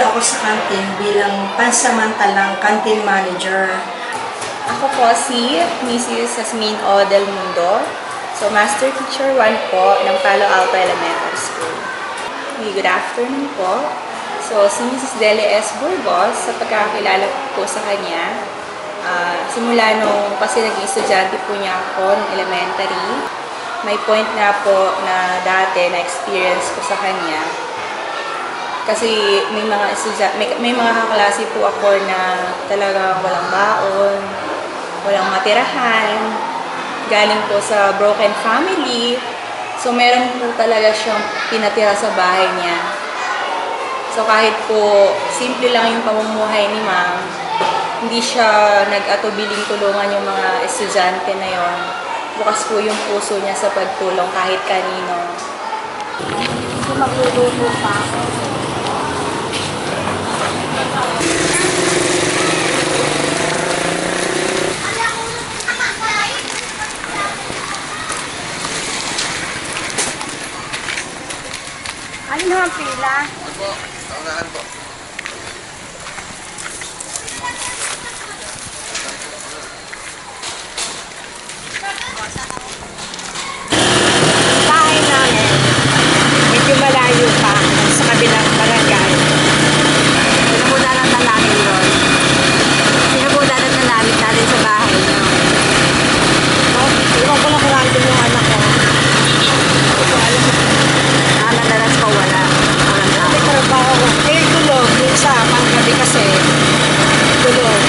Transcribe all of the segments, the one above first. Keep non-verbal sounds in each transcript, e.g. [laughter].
po yan. Andito ako sa canteen bilang pansamantalang canteen manager. Ako po si Mrs. Jasmine O. Del Mundo. So, Master Teacher 1 po ng Palo Alto Elementary School. Okay, good afternoon po. So, si Mrs. Dele S. Burgos, sa pagkakakilala ko po sa kanya, ah, simula nung kasi naging estudyante po niya ako ng elementary, may point nga po na dati na experience ko sa kanya. Kasi may mga estudyante, may, may mga kaklase po ako na talagang walang baon, walang matirahan, galing po sa broken family. So, meron po talaga siyang pinatira sa bahay niya. So, kahit po simple lang yung pamumuhay ni ma'am, hindi siya nag-atubiling tulungan yung mga estudyante na yon. Bukas po yung puso niya sa pagtulong kahit kanino. Magluluto pa ako. Ano naman pila? Opo, naunahan po. bahay namin, medyo malayo pa sa kabilang barangay. Pinabudanan na namin doon. Pinabudanan na namin natin sa bahay niyo. No? Iwan ko lang kung nandun yung anak ko. Hindi ko alam. Ah, madalas ko wala. Walang tao. May trabaho. Eh, tulog. Yung isa, panggabi kasi. Tulog.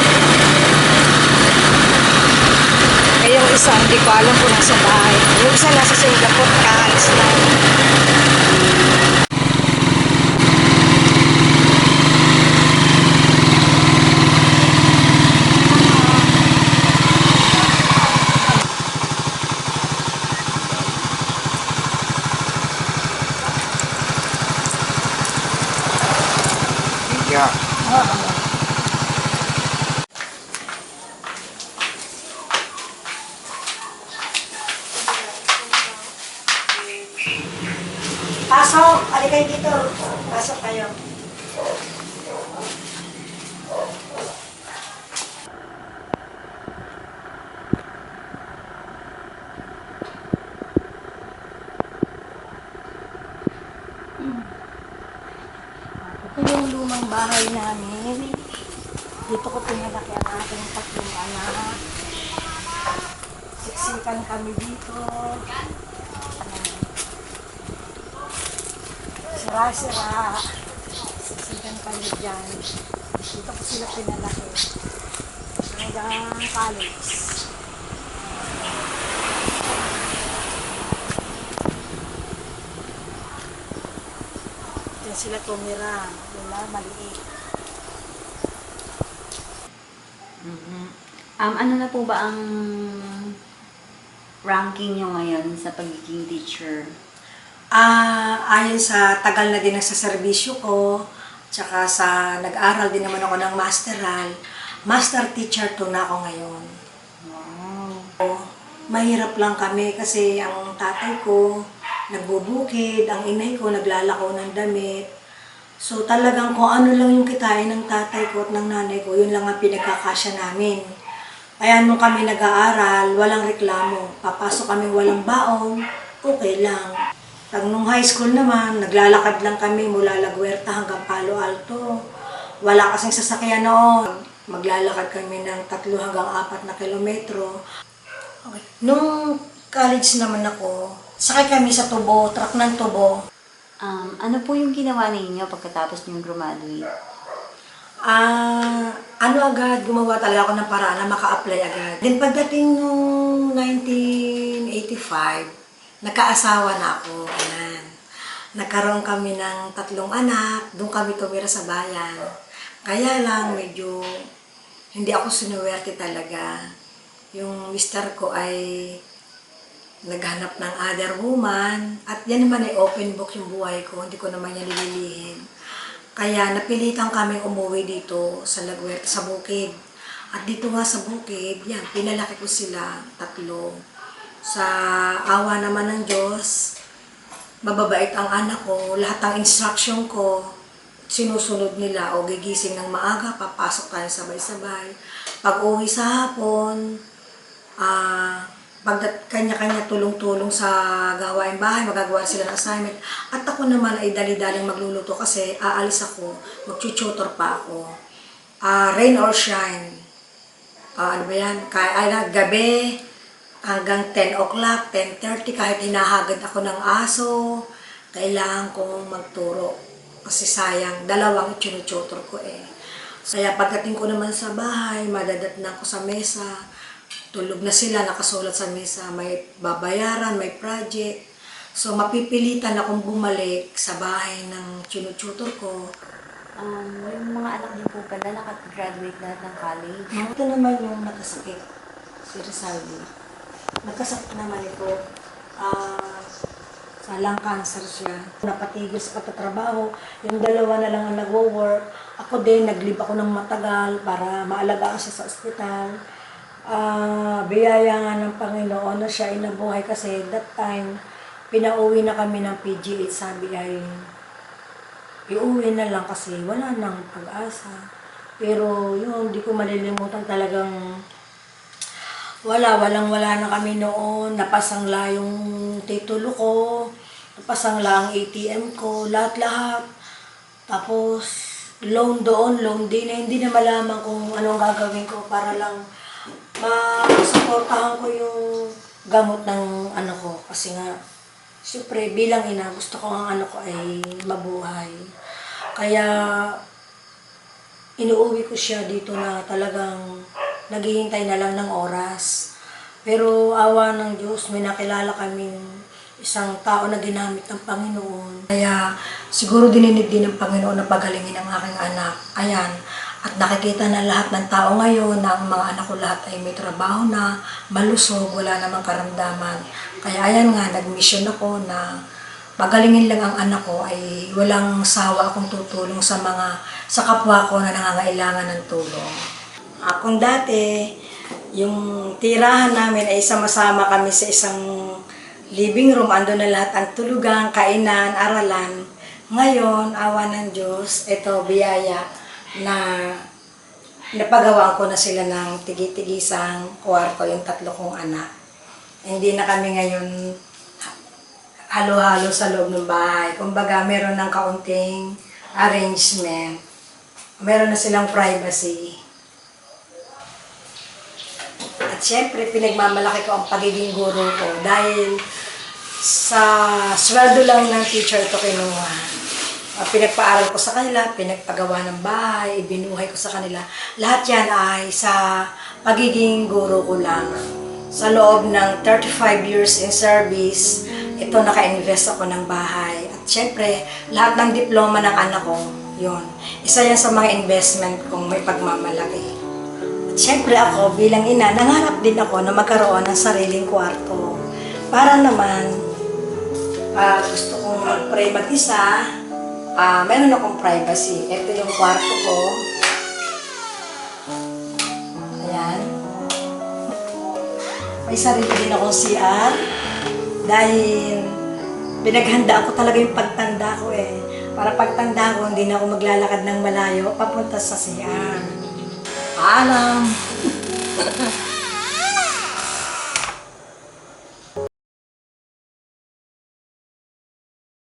Eh, yung isa, hindi ko alam kung nasa bahay. Yung isa nasa Singapore, kaalis na. Pasok! Alikay dito. Pasok kayo. Ito yung lumang bahay namin. Dito ko pinalaki ang aking tatlong anak. Siksikan kami dito. Sira-sira. Siksikan kami dyan. Dito ko sila pinalaki. Hanggang college. Diyan sila tumira. Wala, maliit. Um, ano na po ba ang ranking nyo ngayon sa pagiging teacher? Ah, ayon sa tagal na din sa serbisyo ko, tsaka sa nag-aral din naman ako ng masteral, master teacher to na ako ngayon. Wow. Mahirap lang kami kasi ang tatay ko nagbubukid, ang inay ko naglalakaw ng damit. So talagang kung ano lang yung kitain ng tatay ko at ng nanay ko, yun lang ang pinagkakasya namin. Kaya nung kami nag-aaral, walang reklamo. Papasok kami walang baon, okay lang. Pag nung high school naman, naglalakad lang kami mula Laguerta hanggang Palo Alto. Wala kasing sasakyan noon. Maglalakad kami ng tatlo hanggang apat na kilometro. Okay. Nung college naman ako, sakay kami sa tubo, truck ng tubo. Um, ano po yung ginawa ninyo pagkatapos nyo graduate? Ah, ano agad, gumawa talaga ako ng paraan na maka-apply agad. Then pagdating nung 1985, nagkaasawa na ako. Ayan. Nagkaroon kami ng tatlong anak, doon kami tumira sa bayan. Kaya lang, medyo hindi ako sinuwerte talaga. Yung mister ko ay naghanap ng other woman at yan naman ay open book yung buhay ko, hindi ko naman yan nililihin. Kaya napilitan kami umuwi dito sa Laguerta, sa Bukid. At dito nga sa Bukid, yan, pinalaki ko sila, tatlo. Sa awa naman ng Diyos, mababait ang anak ko, lahat ng instruction ko, sinusunod nila o gigising ng maaga, papasok tayo sabay-sabay. Pag uwi sa hapon, ah, pagdat kanya-kanya tulong-tulong sa gawain bahay, magagawa sila ng assignment. At ako naman ay dali-daling magluluto kasi aalis ako, magtututor pa ako. Ah, rain or shine. Ah, ano ba yan? Kaya, ay, gabi, hanggang 10 o'clock, 10.30, kahit hinahagad ako ng aso, kailangan kong magturo. Kasi sayang, dalawang itinututor ko eh. Kaya pagdating ko naman sa bahay, madadat na ako sa mesa, tulog na sila, nakasulat sa mesa, may babayaran, may project. So, mapipilitan akong bumalik sa bahay ng tinututor ko. Um, yung mga anak din po pala, nakagraduate lahat ng college. Ito naman yung nagkasakit, si Rizaldi. Nagkasakit naman ito. Ah, sa lung cancer siya. Napatigil sa pagtatrabaho. Yung dalawa na lang ang nagwo-work. Ako din, nag-leave ako ng matagal para maalagaan siya sa ospital. Ah, biyaya nga ng Panginoon na siya inabuhay kasi that time, pinauwi na kami ng PGH. Sabi ay, iuwi na lang kasi wala nang pag-asa. Pero yun, di ko malilimutan talagang wala, walang wala na kami noon. Napasangla yung titulo ko, napasangla ang ATM ko, lahat-lahat. Tapos, loan doon, loan din. Eh, hindi na malaman kung anong gagawin ko para lang masuportahan ko yung gamot ng ano ko. Kasi nga, siyempre, bilang ina, gusto ko ang ano ko ay mabuhay. Kaya, inuuwi ko siya dito na talagang naghihintay na lang ng oras. Pero awa ng Diyos, may nakilala kaming isang tao na ginamit ng Panginoon. Kaya siguro dininid din ng Panginoon na pagalingin ang aking anak. Ayan. At nakikita na lahat ng tao ngayon na ang mga anak ko lahat ay may trabaho na, malusog, wala namang karamdaman. Kaya ayan nga, nag-mission ako na pagalingin lang ang anak ko ay walang sawa akong tutulong sa mga sa kapwa ko na nangangailangan ng tulong. Akong dati, yung tirahan namin ay sama-sama kami sa isang living room. Ando na lahat ang tulugan, kainan, aralan. Ngayon, awa ng Diyos, ito, biyaya, na napagawa ko na sila ng tigi-tigisang kwarto, yung tatlo kong anak. Hindi na kami ngayon halo-halo sa loob ng bahay. Kumbaga, meron ng kaunting arrangement. Meron na silang privacy. At syempre, pinagmamalaki ko ang pagiging guro ko dahil sa sweldo lang ng teacher ko kinuha. Uh, pinagpaaral ko sa kanila, pinagpagawa ng bahay, ibinuhay ko sa kanila. Lahat yan ay sa pagiging guro ko lang. Sa loob ng 35 years in service, ito naka-invest ako ng bahay. At syempre, lahat ng diploma ng anak ko, yon Isa yan sa mga investment kong may pagmamalaki. At syempre ako, bilang ina, nangarap din ako na magkaroon ng sariling kwarto. Para naman, ah, gusto kong mag-pray mag-isa, ah, meron akong privacy. Ito yung kwarto ko. Ayan. May sarili din akong CR. Dahil pinaghandaan ko talaga yung pagtanda ko eh. Para pagtanda ko, hindi na ako maglalakad ng malayo papunta sa CR. Paalam! [laughs]